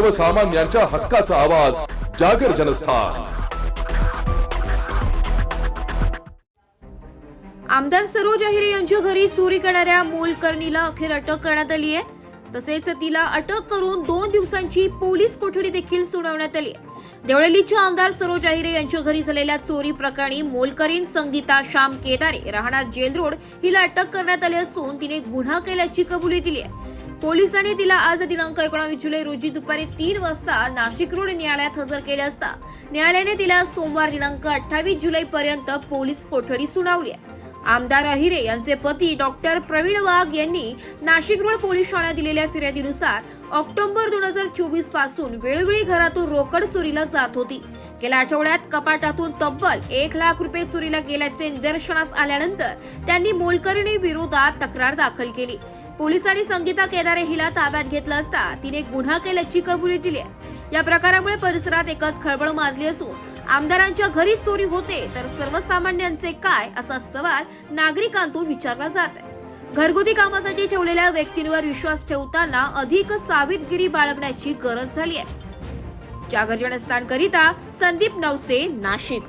सर्वसामान्यांच्या हक्काचा आवाज जागर जनस्थान. आमदार सरोज अहिरे यांच्या घरी चोरी करणाऱ्या मोलकर्णीला अखेर अटक करण्यात आली आहे. तसेच तिला अटक करून दोन दिवसांची पोलीस कोठडी देखील सुनावण्यात आली आहे. देवळलीच्या आमदार सरोज अहिरे यांच्या घरी झालेल्या चोरी प्रकरणी मोलकरीन संगीता श्याम केदारे राहणार जेल रोड हिला अटक करण्यात आली असून तिने गुन्हा केल्याची कबुली दिली आहे. पोलिसांनी तिला आज दिनांक एकोणावीस जुलै रोजी दुपारी तीन वाजता नाशिक रोड न्यायालयात हजर केले असता. न्यायालयाने तिला सोमवार दिनांक अठ्ठावीस जुलै पर्यंत पोलीस कोठडी सुनावली आहे. आमदार अहिरे यांचे पती डॉक्टर प्रवीण वाघ यांनी नाशिक रोड पोलीस ठाण्यात दिलेल्या फिर्यादीनुसार ऑक्टोबर दोन हजार चोवीसपासून वेळोवेळी घरातून रोकड चोरीला जात होती. गेल्या आठवड्यात कपाटातून तब्बल एक लाख रुपये चोरीला गेल्याचे निदर्शनास आल्यानंतर त्यांनी मोलकरणी विरोधात तक्रार दाखल केली. पोलिसांनी संगीता केदारे हिला ताब्यात घेतलं असता तिने गुन्हा केल्याची कबुली दिली आहे. या प्रकारामुळे परिसरात एकच खळबळ माजली असून आमदारांच्या घरीच चोरी होते तर सर्वसामान्यांचे काय असा सवाल नागरिकांतून विचारला जात आहे. घरगुती कामासाठी ठेवलेल्या व्यक्तींवर विश्वास ठेवताना अधिक सावधगिरी बाळगण्याची गरज झाली आहे. जागर जनस्थानकरिता संदीप नवसे नाशिक.